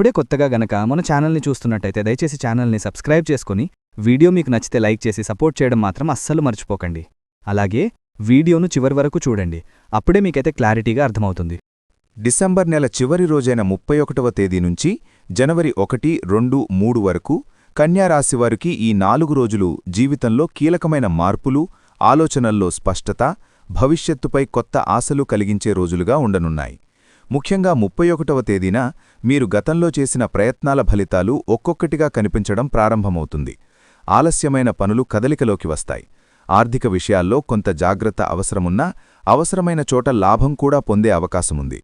ఇప్పుడే కొత్తగా గనక మన ఛానల్ని చూస్తున్నట్టయితే దయచేసి ఛానల్ని సబ్స్క్రైబ్ చేసుకుని వీడియో మీకు నచ్చితే లైక్ చేసి సపోర్ట్ చేయడం మాత్రం అస్సలు మర్చిపోకండి. అలాగే వీడియోను చివరి వరకు చూడండి. అప్పుడే మీకైతే క్లారిటీగా అర్థమవుతుంది. డిసెంబర్ నెల చివరి రోజైన ముప్పై ఒకటవ తేదీ నుంచి జనవరి ఒకటి రెండు మూడు వరకు కన్యారాశివారికి ఈ నాలుగు రోజులు జీవితంలో కీలకమైన మార్పులు ఆలోచనల్లో స్పష్టత భవిష్యత్తుపై కొత్త ఆశలు కలిగించే రోజులుగా ఉండనున్నాయి. ముఖ్యంగా ముప్పై ఒకటవ తేదీన మీరు గతంలో చేసిన ప్రయత్నాల ఫలితాలు ఒక్కొక్కటిగా కనిపించడం ప్రారంభమవుతుంది. ఆలస్యమైన పనులు కదలికలోకి వస్తాయి. ఆర్థిక విషయాల్లో కొంత జాగ్రత్త అవసరమున్నా అవసరమైన చోట లాభం కూడా పొందే అవకాశముంది.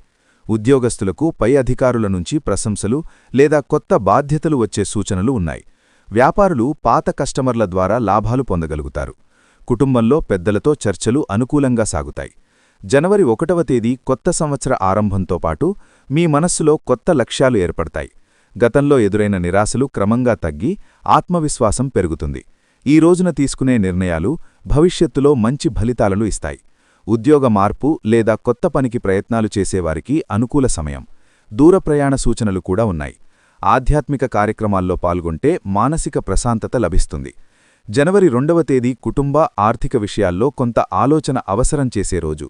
ఉద్యోగస్తులకు పై అధికారుల నుంచి ప్రశంసలు లేదా కొత్త బాధ్యతలు వచ్చే సూచనలు ఉన్నాయి. వ్యాపారులు పాత కస్టమర్ల ద్వారా లాభాలు పొందగలుగుతారు. కుటుంబంలో పెద్దలతో చర్చలు అనుకూలంగా సాగుతాయి. జనవరి ఒకటవ తేదీ కొత్త సంవత్సర ఆరంభంతో పాటు మీ మనస్సులో కొత్త లక్ష్యాలు ఏర్పడతాయి. గతంలో ఎదురైన నిరాశలు క్రమంగా తగ్గి ఆత్మవిశ్వాసం పెరుగుతుంది. ఈ రోజున తీసుకునే నిర్ణయాలు భవిష్యత్తులో మంచి ఫలితాలను ఇస్తాయి. ఉద్యోగ మార్పు లేదా కొత్త పనికి ప్రయత్నాలు చేసేవారికి అనుకూల సమయం. దూర ప్రయాణ సూచనలు కూడా ఉన్నాయి. ఆధ్యాత్మిక కార్యక్రమాల్లో పాల్గొంటే మానసిక ప్రశాంతత లభిస్తుంది. జనవరి రెండవ తేదీ కుటుంబ ఆర్థిక విషయాల్లో కొంత ఆలోచన అవసరం చేసే రోజు.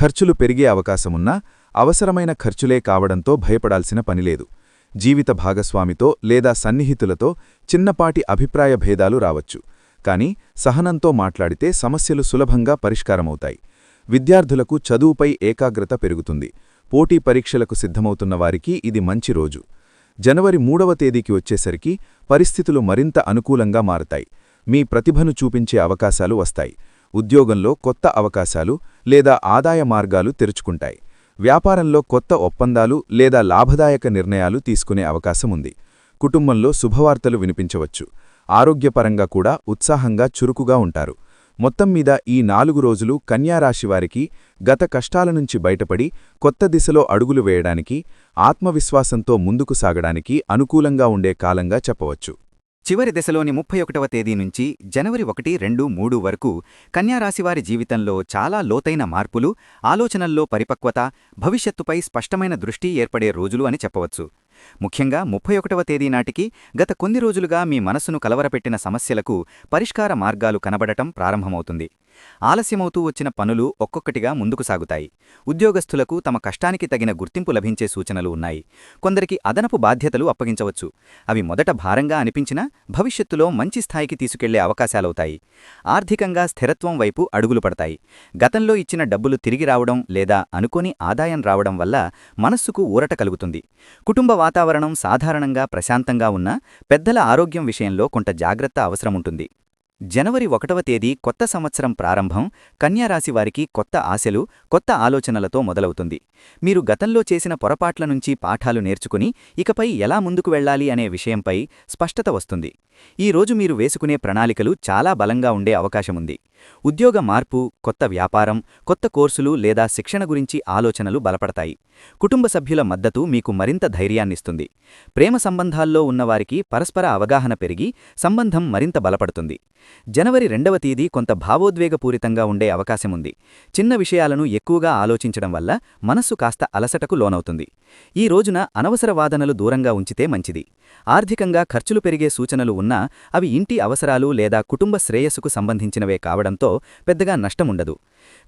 ఖర్చులు పెరిగే అవకాశమున్నా అవసరమైన ఖర్చులే కావడంతో భయపడాల్సిన పనిలేదు. జీవిత భాగస్వామితో లేదా సన్నిహితులతో చిన్నపాటి అభిప్రాయ భేదాలు రావచ్చు. కాని సహనంతో మాట్లాడితే సమస్యలు సులభంగా పరిష్కారమవుతాయి. విద్యార్థులకు చదువుపై ఏకాగ్రత పెరుగుతుంది. పోటీ పరీక్షలకు సిద్ధమవుతున్న వారికి ఇది మంచి రోజు. జనవరి మూడవ తేదీకి వచ్చేసరికి పరిస్థితులు మరింత అనుకూలంగా మారతాయి. మీ ప్రతిభను చూపించే అవకాశాలు వస్తాయి. ఉద్యోగంలో కొత్త అవకాశాలు లేదా ఆదాయ మార్గాలు తెరుచుకుంటాయి. వ్యాపారంలో కొత్త ఒప్పందాలు లేదా లాభదాయక నిర్ణయాలు తీసుకునే అవకాశముంది కుటుంబంలో శుభవార్తలు వినిపించవచ్చు. ఆరోగ్యపరంగా కూడా ఉత్సాహంగా చురుకుగా ఉంటారు. మొత్తం మీద ఈ నాలుగు రోజులు కన్యారాశివారికి గత కష్టాల నుంచి బయటపడి కొత్త దిశలో అడుగులు వేయడానికి ఆత్మవిశ్వాసంతో ముందుకు సాగడానికి అనుకూలంగా ఉండే కాలంగా చెప్పవచ్చు. చివరి దశలోని ముప్పై ఒకటవ తేదీ నుంచి జనవరి ఒకటి రెండు మూడు వరకు కన్యారాశివారి జీవితంలో చాలా లోతైన మార్పులు ఆలోచనల్లో పరిపక్వత భవిష్యత్తుపై స్పష్టమైన దృష్టి ఏర్పడే రోజులు అని చెప్పవచ్చు. ముఖ్యంగా ముప్పై ఒకటవ తేదీ నాటికి గత కొన్ని రోజులుగా మీ మనసును కలవరపెట్టిన సమస్యలకు పరిష్కార మార్గాలు కనబడటం ప్రారంభమవుతుంది. ఆలస్యమవుతూ వచ్చిన పనులు ఒక్కొక్కటిగా ముందుకు సాగుతాయి. ఉద్యోగస్తులకు తమ కష్టానికి తగిన గుర్తింపు లభించే సూచనలు ఉన్నాయి. కొందరికి అదనపు బాధ్యతలు అప్పగించవచ్చు. అవి మొదట భారంగా అనిపించినా భవిష్యత్తులో మంచి స్థాయికి తీసుకెళ్ళే అవకాశాలవుతాయి. ఆర్థికంగా స్థిరత్వం వైపు అడుగులు పడతాయి. గతంలో ఇచ్చిన డబ్బులు తిరిగి రావడం లేదా అనుకోని ఆదాయం రావడం వల్ల మనస్సుకు ఊరట కలుగుతుంది. కుటుంబ వాతావరణం సాధారణంగా ప్రశాంతంగా ఉన్నా పెద్దల ఆరోగ్యం విషయంలో కొంత జాగ్రత్త అవసరముంటుంది. జనవరి ఒకటవ తేదీ కొత్త సంవత్సరం ప్రారంభం కన్యారాశివారికి కొత్త ఆశలు కొత్త ఆలోచనలతో మొదలవుతుంది. మీరు గతంలో చేసిన పొరపాట్ల నుంచి పాఠాలు నేర్చుకుని ఇకపై ఎలా ముందుకు వెళ్ళాలి అనే విషయంపై స్పష్టత వస్తుంది. ఈరోజు మీరు వేసుకునే ప్రణాళికలు చాలా బలంగా ఉండే అవకాశముంది. ఉద్యోగ మార్పు కొత్త వ్యాపారం కొత్త కోర్సులు లేదా శిక్షణ గురించి ఆలోచనలు బలపడతాయి. కుటుంబ సభ్యుల మద్దతు మీకు మరింత ధైర్యాన్నిస్తుంది. ప్రేమ సంబంధాల్లో ఉన్నవారికి పరస్పర అవగాహన పెరిగి సంబంధం మరింత బలపడుతుంది. జనవరి రెండవ తేదీ కొంత భావోద్వేగపూరితంగా ఉండే అవకాశముంది. చిన్న విషయాలను ఎక్కువగా ఆలోచించడం వల్ల మనస్సు కాస్త అలసటకు లోనవుతుంది. ఈ రోజున అనవసర వాదనలు దూరంగా ఉంచితే మంచిది. ఆర్థికంగా ఖర్చులు పెరిగే సూచనలు ఉన్నా అవి ఇంటి అవసరాలు లేదా కుటుంబ శ్రేయస్సుకు సంబంధించినవే కావడం కావడంతో పెద్దగా నష్టముండదు.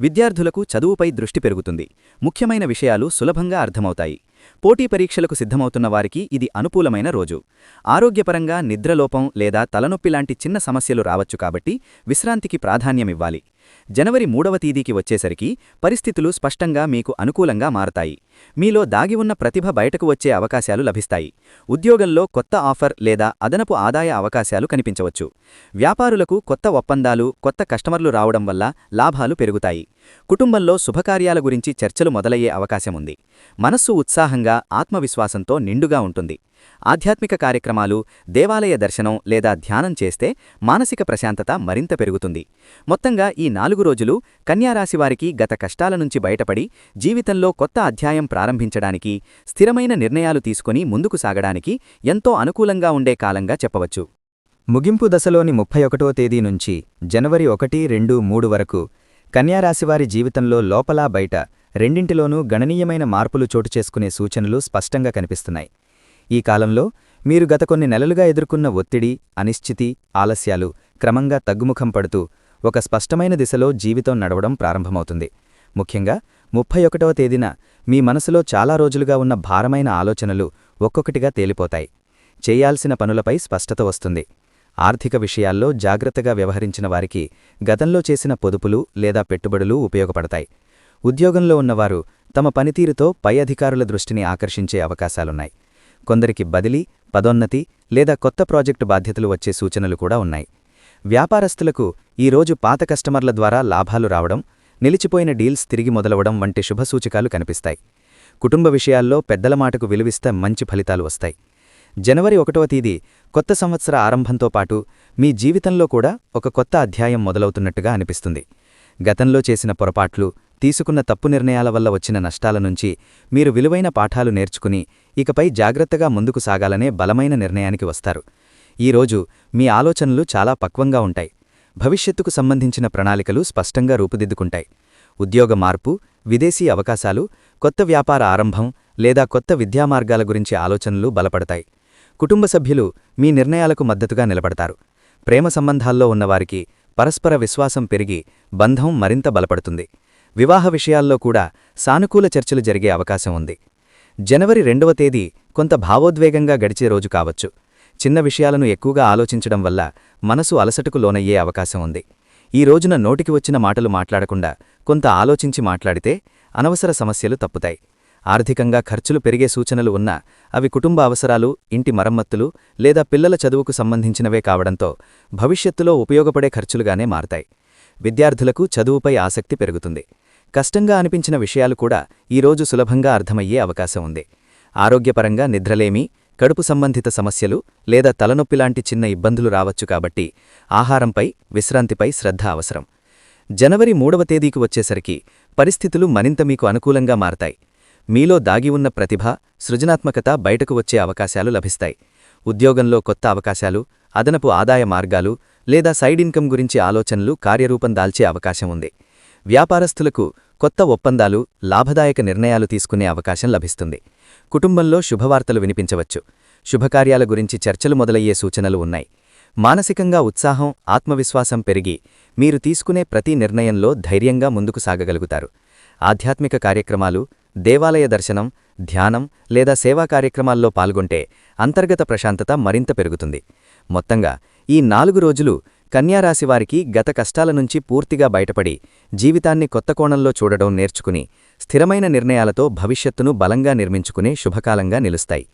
విద్యార్థులకు చదువుపై దృష్టి పెరుగుతుంది. ముఖ్యమైన విషయాలు సులభంగా అర్థమవుతాయి. పోటీ పరీక్షలకు సిద్ధమవుతున్న వారికి ఇది అనుకూలమైన రోజు. ఆరోగ్యపరంగా నిద్రలోపం లేదా తలనొప్పి లాంటి చిన్న సమస్యలు రావచ్చు కాబట్టి విశ్రాంతికి ప్రాధాన్యమివ్వాలి జనవరి మూడవ తేదీకి వచ్చేసరికి పరిస్థితులు స్పష్టంగా మీకు అనుకూలంగా మారతాయి. మీలో దాగి ఉన్న ప్రతిభ బయటకు వచ్చే అవకాశాలు లభిస్తాయి. ఉద్యోగంలో కొత్త ఆఫర్ లేదా అదనపు ఆదాయ అవకాశాలు కనిపించవచ్చు. వ్యాపారులకు కొత్త ఒప్పందాలు కొత్త కస్టమర్లు రావడం వల్ల లాభాలు పెరుగుతాయి. కుటుంబంలో శుభకార్యాల గురించి చర్చలు మొదలయ్యే అవకాశముంది మనస్సు ఉత్సాహం ఉత్సాహంగా ఆత్మవిశ్వాసంతో నిండుగా ఉంటుంది. ఆధ్యాత్మిక కార్యక్రమాలు దేవాలయ దర్శనం లేదా ధ్యానం చేస్తే మానసిక ప్రశాంతత మరింత పెరుగుతుంది. మొత్తంగా ఈ నాలుగు రోజులు కన్యారాశివారికి గత కష్టాల నుంచి బయటపడి జీవితంలో కొత్త అధ్యాయం ప్రారంభించడానికి స్థిరమైన నిర్ణయాలు తీసుకుని ముందుకు సాగడానికి ఎంతో అనుకూలంగా ఉండే కాలంగా చెప్పవచ్చు. ముగింపు దశలోని ముప్పై ఒకటో తేదీ నుంచి జనవరి ఒకటి రెండు మూడు వరకు కన్యారాశివారి జీవితంలో లోపలా బయట రెండింటిలోనూ గణనీయమైన మార్పులు చోటు చేసుకునే సూచనలు స్పష్టంగా కనిపిస్తున్నాయి. ఈ కాలంలో మీరు గత కొన్ని నెలలుగా ఎదుర్కొన్న ఒత్తిడి అనిశ్చితి ఆలస్యాలు క్రమంగా తగ్గుముఖం పడుతూ ఒక స్పష్టమైన దిశలో జీవితం నడవడం ప్రారంభమవుతుంది. ముఖ్యంగా ముప్పై ఒకటవ తేదీన మీ మనసులో చాలా రోజులుగా ఉన్న భారమైన ఆలోచనలు ఒక్కొక్కటిగా తేలిపోతాయి. చేయాల్సిన పనులపై స్పష్టత వస్తుంది. ఆర్థిక విషయాల్లో జాగ్రత్తగా వ్యవహరించిన వారికి గతంలో చేసిన పొదుపులు లేదా పెట్టుబడులు ఉపయోగపడతాయి. ఉద్యోగంలో ఉన్నవారు తమ పనితీరుతో పై అధికారుల దృష్టిని ఆకర్షించే అవకాశాలున్నాయి. కొందరికి బదిలీ పదోన్నతి లేదా కొత్త ప్రాజెక్టు బాధ్యతలు వచ్చే సూచనలు కూడా ఉన్నాయి. వ్యాపారస్తులకు ఈరోజు పాత కస్టమర్ల ద్వారా లాభాలు రావడం నిలిచిపోయిన డీల్స్ తిరిగి మొదలవడం వంటి శుభసూచకాలు కనిపిస్తాయి. కుటుంబ విషయాల్లో పెద్దల మాటకు విలువిస్తే మంచి ఫలితాలు వస్తాయి. జనవరి ఒకటవ తేదీ కొత్త సంవత్సర ఆరంభంతో పాటు మీ జీవితంలో కూడా ఒక కొత్త అధ్యాయం మొదలవుతున్నట్టుగా అనిపిస్తుంది. గతంలో చేసిన పొరపాట్లు తీసుకున్న తప్పు నిర్ణయాల వల్ల వచ్చిన నష్టాల నుంచి మీరు విలువైన పాఠాలు నేర్చుకుని ఇకపై జాగ్రత్తగా ముందుకు సాగాలనే బలమైన నిర్ణయానికి వస్తారు. ఈరోజు మీ ఆలోచనలు చాలా పక్వంగా ఉంటాయి. భవిష్యత్తుకు సంబంధించిన ప్రణాళికలు స్పష్టంగా రూపుదిద్దుకుంటాయి. ఉద్యోగ మార్పు విదేశీ అవకాశాలు కొత్త వ్యాపార ఆరంభం లేదా కొత్త విద్యామార్గాల గురించి ఆలోచనలు బలపడతాయి. కుటుంబ సభ్యులు మీ నిర్ణయాలకు మద్దతుగా నిలబడతారు. ప్రేమ సంబంధాల్లో ఉన్నవారికి పరస్పర విశ్వాసం పెరిగి బంధం మరింత బలపడుతుంది. వివాహ విషయాల్లో కూడా సానుకూల చర్చలు జరిగే అవకాశం ఉంది. జనవరి రెండవ తేదీ కొంత భావోద్వేగంగా గడిచే రోజు కావచ్చు. చిన్న విషయాలను ఎక్కువగా ఆలోచించడం వల్ల మనసు అలసటకు లోనయ్యే అవకాశం ఉంది. ఈ రోజున నోటికి వచ్చిన మాటలు మాట్లాడకుండా కొంత ఆలోచించి మాట్లాడితే అనవసర సమస్యలు తప్పుతాయి. ఆర్థికంగా ఖర్చులు పెరిగే సూచనలు ఉన్నా అవి కుటుంబ అవసరాలు ఇంటి మరమ్మత్తులు లేదా పిల్లల చదువుకు సంబంధించినవే కావడంతో భవిష్యత్తులో ఉపయోగపడే ఖర్చులుగానే మారతాయి. విద్యార్థులకు చదువుపై ఆసక్తి పెరుగుతుంది. కష్టంగా అనిపించిన విషయాలు కూడా ఈరోజు సులభంగా అర్థమయ్యే అవకాశం ఉంది. ఆరోగ్యపరంగా నిద్రలేమి కడుపు సంబంధిత సమస్యలు లేదా తలనొప్పిలాంటి చిన్న ఇబ్బందులు రావచ్చు కాబట్టి ఆహారంపై విశ్రాంతిపై శ్రద్ధ అవసరం. జనవరి మూడవ తేదీకి వచ్చేసరికి పరిస్థితులు మరింత మీకు అనుకూలంగా మారతాయి. మీలో దాగి ఉన్న ప్రతిభ సృజనాత్మకత బయటకు వచ్చే అవకాశాలు లభిస్తాయి. ఉద్యోగంలో కొత్త అవకాశాలు అదనపు ఆదాయ మార్గాలు లేదా సైడ్ ఇన్కమ్ గురించి ఆలోచనలు కార్యరూపం దాల్చే అవకాశం ఉంది. వ్యాపారస్తులకు కొత్త ఒప్పందాలు లాభదాయక నిర్ణయాలు తీసుకునే అవకాశం లభిస్తుంది. కుటుంబంలో శుభవార్తలు వినిపించవచ్చు. శుభకార్యాల గురించి చర్చలు మొదలయ్యే సూచనలు ఉన్నాయి. మానసికంగా ఉత్సాహం ఆత్మవిశ్వాసం పెరిగి మీరు తీసుకునే ప్రతి నిర్ణయంలో ధైర్యంగా ముందుకు సాగగలుగుతారు. ఆధ్యాత్మిక కార్యక్రమాలు దేవాలయ దర్శనం ధ్యానం లేదా సేవా కార్యక్రమాల్లో పాల్గొంటే అంతర్గత ప్రశాంతత మరింత పెరుగుతుంది. మొత్తంగా ఈ నాలుగు రోజులు కన్యారాశివారికి గత కష్టాల నుంచి పూర్తిగా బయటపడి జీవితాన్ని కొత్త కోణంలో చూడడం నేర్చుకుని స్థిరమైన నిర్ణయాలతో భవిష్యత్తును బలంగా నిర్మించుకునే శుభకాలంగా నిలుస్తాయి.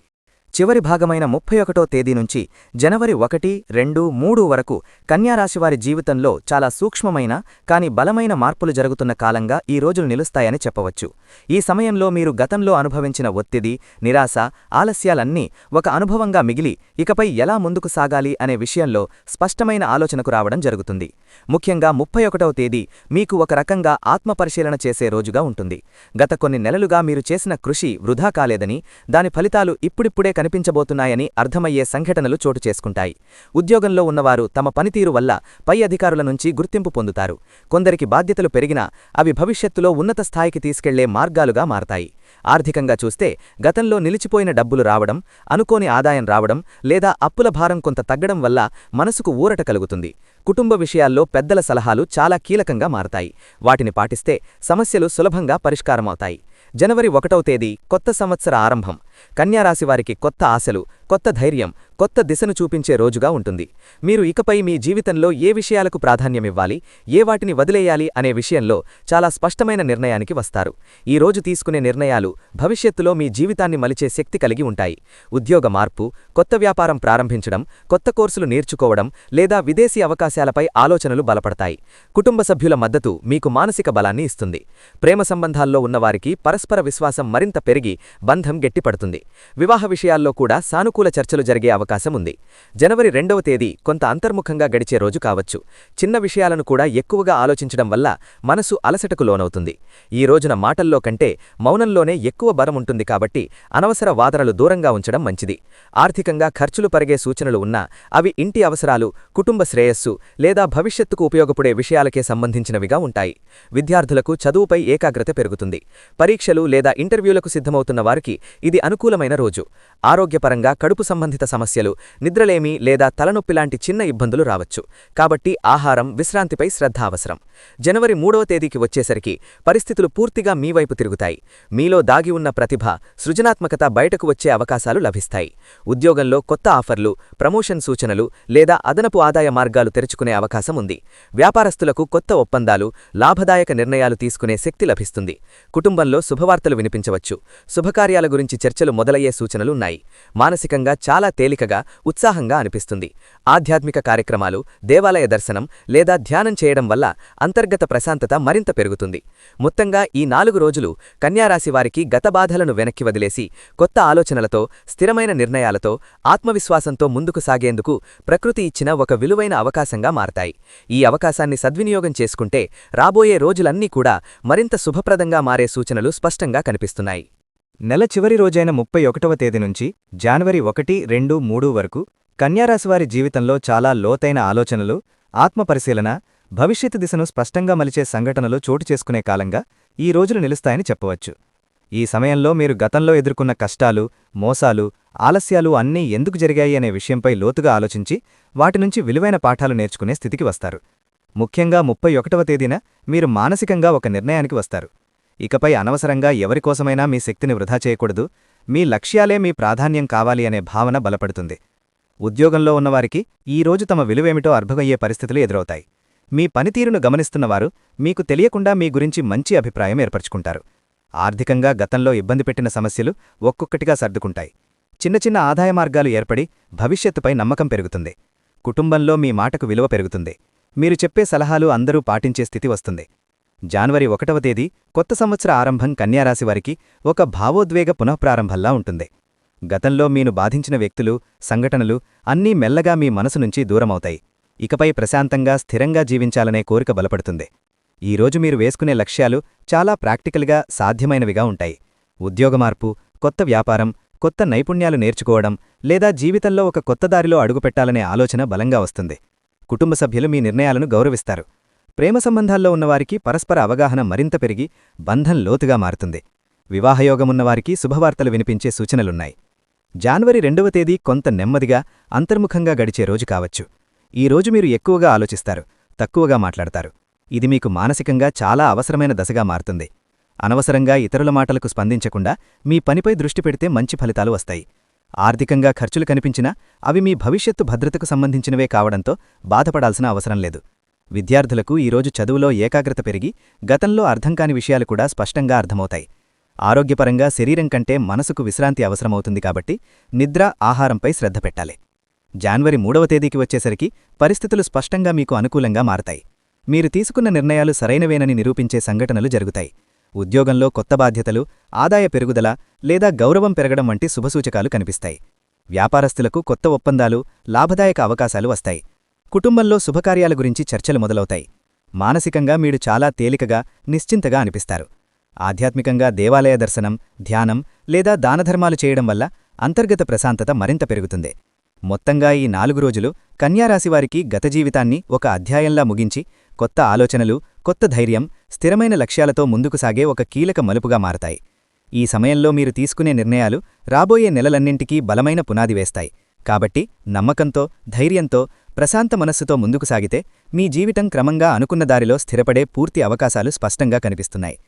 చివరి భాగమైన ముప్పై ఒకటో తేదీ నుంచి జనవరి ఒకటి రెండు మూడు వరకు కన్యారాశివారి జీవితంలో చాలా సూక్ష్మమైన కాని బలమైన మార్పులు జరుగుతున్న కాలంగా ఈ రోజులు నిలుస్తాయని చెప్పవచ్చు. ఈ సమయంలో మీరు గతంలో అనుభవించిన ఒత్తిడి నిరాశ ఆలస్యాలన్నీ ఒక అనుభవంగా మిగిలి ఇకపై ఎలా ముందుకు సాగాలి అనే విషయంలో స్పష్టమైన ఆలోచనకు రావడం జరుగుతుంది. ముఖ్యంగా ముప్పై ఒకటవ తేదీ మీకు ఒక రకంగా ఆత్మపరిశీలన చేసే రోజుగా ఉంటుంది. గత కొన్ని నెలలుగా మీరు చేసిన కృషి వృధా కాలేదని దాని ఫలితాలు ఇప్పుడిప్పుడే కనిపించబోతున్నాయని అర్థమయ్యే సంఘటనలు చోటు చేసుకుంటాయి. ఉద్యోగంలో ఉన్నవారు తమ పనితీరు వల్ల పై అధికారుల నుంచి గుర్తింపు పొందుతారు. కొందరికి బాధ్యతలు పెరిగినా అవి భవిష్యత్తులో ఉన్నత స్థాయికి తీసుకెళ్ళే మార్గాలుగా మారతాయి. ఆర్థికంగా చూస్తే గతంలో నిలిచిపోయిన డబ్బులు రావడం అనుకోని ఆదాయం రావడం లేదా అప్పుల భారం కొంత తగ్గడం వల్ల మనసుకు ఊరట కలుగుతుంది. కుటుంబ విషయాల్లో పెద్దల సలహాలు చాలా కీలకంగా మారతాయి. వాటిని పాటిస్తే సమస్యలు సులభంగా పరిష్కారమవుతాయి. జనవరి ఒకటవ తేదీ కొత్త సంవత్సర ఆరంభం. కన్యారాశివారికి కొత్త ఆశలు కొత్త ధైర్యం కొత్త దిశను చూపించే రోజుగా ఉంటుంది. మీరు ఇకపై మీ జీవితంలో ఏ విషయాలకు ప్రాధాన్యమివ్వాలి ఏ వాటిని వదిలేయాలి అనే విషయంలో చాలా స్పష్టమైన నిర్ణయానికి వస్తారు. ఈ రోజు తీసుకునే నిర్ణయాలు భవిష్యత్తులో మీ జీవితాన్ని మలిచే శక్తి కలిగి ఉంటాయి. ఉద్యోగ మార్పు కొత్త వ్యాపారం ప్రారంభించడం కొత్త కోర్సులు నేర్చుకోవడం లేదా విదేశీ అవకాశాలపై ఆలోచనలు బలపడతాయి. కుటుంబ సభ్యుల మద్దతు మీకు మానసిక బలాన్ని ఇస్తుంది. ప్రేమ సంబంధాల్లో ఉన్నవారికి పరస్పర విశ్వాసం మరింత పెరిగి బంధం గట్టిపడుతుంది. వివాహ విషయాల్లో కూడా సానుకూల చర్చలు జరిగే అవకాశం ఉంది. జనవరి రెండవ తేదీ కొంత అంతర్ముఖంగా గడిచే రోజు కావచ్చు. చిన్న విషయాలను కూడా ఎక్కువగా ఆలోచించడం వల్ల మనసు అలసటకు లోనవుతుంది. ఈ రోజున మాటల్లో కంటే మౌనంలోనే ఎక్కువ బలం ఉంటుంది కాబట్టి అనవసర వాదనలు దూరంగా ఉంచడం మంచిది. ఆర్థికంగా ఖర్చులు పరిగే సూచనలు ఉన్నా అవి ఇంటి అవసరాలు కుటుంబ శ్రేయస్సు లేదా భవిష్యత్తుకు ఉపయోగపడే విషయాలకే సంబంధించినవిగా ఉంటాయి. విద్యార్థులకు చదువుపై ఏకాగ్రత పెరుగుతుంది. పరీక్షలు లేదా ఇంటర్వ్యూలకు సిద్ధమవుతున్న వారికి ఇది అను అనుకూలమైన రోజు. ఆరోగ్యపరంగా కడుపు సంబంధిత సమస్యలు నిద్రలేమి లేదా తలనొప్పి లాంటి చిన్న ఇబ్బందులు రావచ్చు. కాబట్టి ఆహారం విశ్రాంతిపై శ్రద్ధ అవసరం. జనవరి మూడవ తేదీకి వచ్చేసరికి పరిస్థితులు పూర్తిగా మీ వైపు తిరుగుతాయి. మీలో దాగి ఉన్న ప్రతిభ సృజనాత్మకత బయటకు వచ్చే అవకాశాలు లభిస్తాయి. ఉద్యోగంలో కొత్త ఆఫర్లు ప్రమోషన్ సూచనలు లేదా అదనపు ఆదాయ మార్గాలు తెరుచుకునే అవకాశం ఉంది. వ్యాపారస్తులకు కొత్త ఒప్పందాలు లాభదాయక నిర్ణయాలు తీసుకునే శక్తి లభిస్తుంది. కుటుంబంలో శుభవార్తలు వినిపించవచ్చు. శుభకార్యాల గురించి చర్చలు మొదలయ్యే సూచనలున్నాయి. మానసికంగా చాలా తేలికగా ఉత్సాహంగా అనిపిస్తుంది. ఆధ్యాత్మిక కార్యక్రమాలు దేవాలయ దర్శనం లేదా ధ్యానం చేయడం వల్ల అంతర్గత ప్రశాంతత మరింత పెరుగుతుంది. మొత్తంగా ఈ నాలుగు రోజులు కన్యారాశి వారికి గత బాధలను వెనక్కి వదిలేసి కొత్త ఆలోచనలతో స్థిరమైన నిర్ణయాలతో ఆత్మవిశ్వాసంతో ముందుకు సాగేందుకు ప్రకృతి ఇచ్చిన ఒక విలువైన అవకాశంగా మారతాయి. ఈ అవకాశాన్ని సద్వినియోగం చేసుకుంటే రాబోయే రోజులన్నీ కూడా మరింత శుభప్రదంగా మారే సూచనలు స్పష్టంగా కనిపిస్తున్నాయి. నెల చివరి రోజైన ముప్పై ఒకటవ తేదీ నుంచి జనవరి ఒకటి రెండు మూడు వరకు కన్యారాశివారి జీవితంలో చాలా లోతైన ఆలోచనలు ఆత్మపరిశీలన భవిష్యత్తు దిశను స్పష్టంగా మలిచే సంఘటనలు చోటు చేసుకునే కాలంగా ఈ రోజులు నిలుస్తాయని చెప్పవచ్చు. ఈ సమయంలో మీరు గతంలో ఎదుర్కొన్న కష్టాలు మోసాలు ఆలస్యాలు అన్నీ ఎందుకు జరిగాయి అనే విషయంపై లోతుగా ఆలోచించి వాటి నుంచి విలువైన పాఠాలు నేర్చుకునే స్థితికి వస్తారు. ముఖ్యంగా ముప్పై ఒకటవ తేదీన మీరు మానసికంగా ఒక నిర్ణయానికి వస్తారు. ఇకపై అనవసరంగా ఎవరికోసమైనా మీ శక్తిని వృధా చేయకూడదు. మీ లక్ష్యాలే మీ ప్రాధాన్యం కావాలి అనే భావన బలపడుతుంది. ఉద్యోగంలో ఉన్నవారికి ఈ రోజు తమ విలువేమిటో అర్థమయ్యే పరిస్థితులు ఎదురవుతాయి. మీ పనితీరును గమనిస్తున్నవారు మీకు తెలియకుండా మీ గురించి మంచి అభిప్రాయం ఏర్పరచుకుంటారు. ఆర్థికంగా గతంలో ఇబ్బంది పెట్టిన సమస్యలు ఒక్కొక్కటిగా సర్దుకుంటాయి. చిన్న చిన్న ఆదాయ మార్గాలు ఏర్పడి భవిష్యత్తుపై నమ్మకం పెరుగుతుంది. కుటుంబంలో మీ మాటకు విలువ పెరుగుతుంది. మీరు చెప్పే సలహాలు అందరూ పాటించే స్థితి వస్తుంది. జనవరి ఒకటవ తేదీ కొత్త సంవత్సర ఆరంభం కన్యారాశి వారికి ఒక భావోద్వేగ పునఃప్రారంభంలా ఉంటుంది. గతంలో మీను బాధించిన వ్యక్తులు సంఘటనలు అన్నీ మెల్లగా మీ మనసు నుంచి దూరమవుతాయి. ఇకపై ప్రశాంతంగా స్థిరంగా జీవించాలనే కోరిక బలపడుతుంది. ఈరోజు మీరు వేసుకునే లక్ష్యాలు చాలా ప్రాక్టికల్గా సాధ్యమైనవిగా ఉంటాయి. ఉద్యోగమార్పు కొత్త వ్యాపారం కొత్త నైపుణ్యాలు నేర్చుకోవడం లేదా జీవితంలో ఒక కొత్త దారిలో అడుగుపెట్టాలనే ఆలోచన బలంగా వస్తుంది. కుటుంబ సభ్యులు మీ నిర్ణయాలను గౌరవిస్తారు. ప్రేమ సంబంధాల్లో ఉన్నవారికి పరస్పర అవగాహన మరింత పెరిగి బంధం లోతుగా మారుతుంది. వివాహయోగమున్నవారికి శుభవార్తలు వినిపించే సూచనలున్నాయి. జాన్వరి రెండవ తేదీ కొంత నెమ్మదిగా అంతర్ముఖంగా గడిచే రోజు కావచ్చు. ఈ రోజు మీరు ఎక్కువగా ఆలోచిస్తారు తక్కువగా మాట్లాడతారు. ఇది మీకు మానసికంగా చాలా అవసరమైన దశగా మారుతుంది. అనవసరంగా ఇతరుల మాటలకు స్పందించకుండా మీ పనిపై దృష్టి పెడితే మంచి ఫలితాలు వస్తాయి. ఆర్థికంగా ఖర్చులు కనిపించినా అవి మీ భవిష్యత్తు భద్రతకు సంబంధించినవే కావడంతో బాధపడాల్సిన అవసరం లేదు. విద్యార్థులకు ఈరోజు చదువులో ఏకాగ్రత పెరిగి గతంలో అర్థంకాని విషయాలు కూడా స్పష్టంగా అర్థమవుతాయి. ఆరోగ్యపరంగా శరీరం కంటే మనసుకు విశ్రాంతి అవసరమవుతుంది కాబట్టి నిద్ర ఆహారంపై శ్రద్ధ పెట్టాలి. జాన్వరి మూడవ తేదీకి వచ్చేసరికి పరిస్థితులు స్పష్టంగా మీకు అనుకూలంగా మారతాయి. మీరు తీసుకున్న నిర్ణయాలు సరైనవేనని నిరూపించే సంఘటనలు జరుగుతాయి. ఉద్యోగంలో కొత్త బాధ్యతలు ఆదాయ పెరుగుదల లేదా గౌరవం పెరగడం వంటి శుభసూచకాలు కనిపిస్తాయి. వ్యాపారస్తులకు కొత్త ఒప్పందాలు లాభదాయక అవకాశాలు వస్తాయి. కుటుంబంలో శుభకార్యాల గురించి చర్చలు మొదలవుతాయి. మానసికంగా మీరు చాలా తేలికగా నిశ్చింతగా అనిపిస్తారు. ఆధ్యాత్మికంగా దేవాలయ దర్శనం ధ్యానం లేదా దానధర్మాలు చేయడం వల్ల అంతర్గత ప్రశాంతత మరింత పెరుగుతుంది. మొత్తంగా ఈ నాలుగు రోజులు కన్యారాశివారికి గత జీవితాన్ని ఒక అధ్యాయంలా ముగించి కొత్త ఆలోచనలు కొత్త ధైర్యం స్థిరమైన లక్ష్యాలతో ముందుకు సాగే ఒక కీలక మలుపుగా మారతాయి. ఈ సమయంలో మీరు తీసుకునే నిర్ణయాలు రాబోయే నెలలన్నింటికీ బలమైన పునాది వేస్తాయి. కాబట్టి నమ్మకంతో ధైర్యంతో ప్రశాంత మనస్సుతో ముందుకు సాగితే మీ జీవితం క్రమంగా అనుకున్న దారిలో స్థిరపడే పూర్తి అవకాశాలు స్పష్టంగా కనిపిస్తున్నాయి.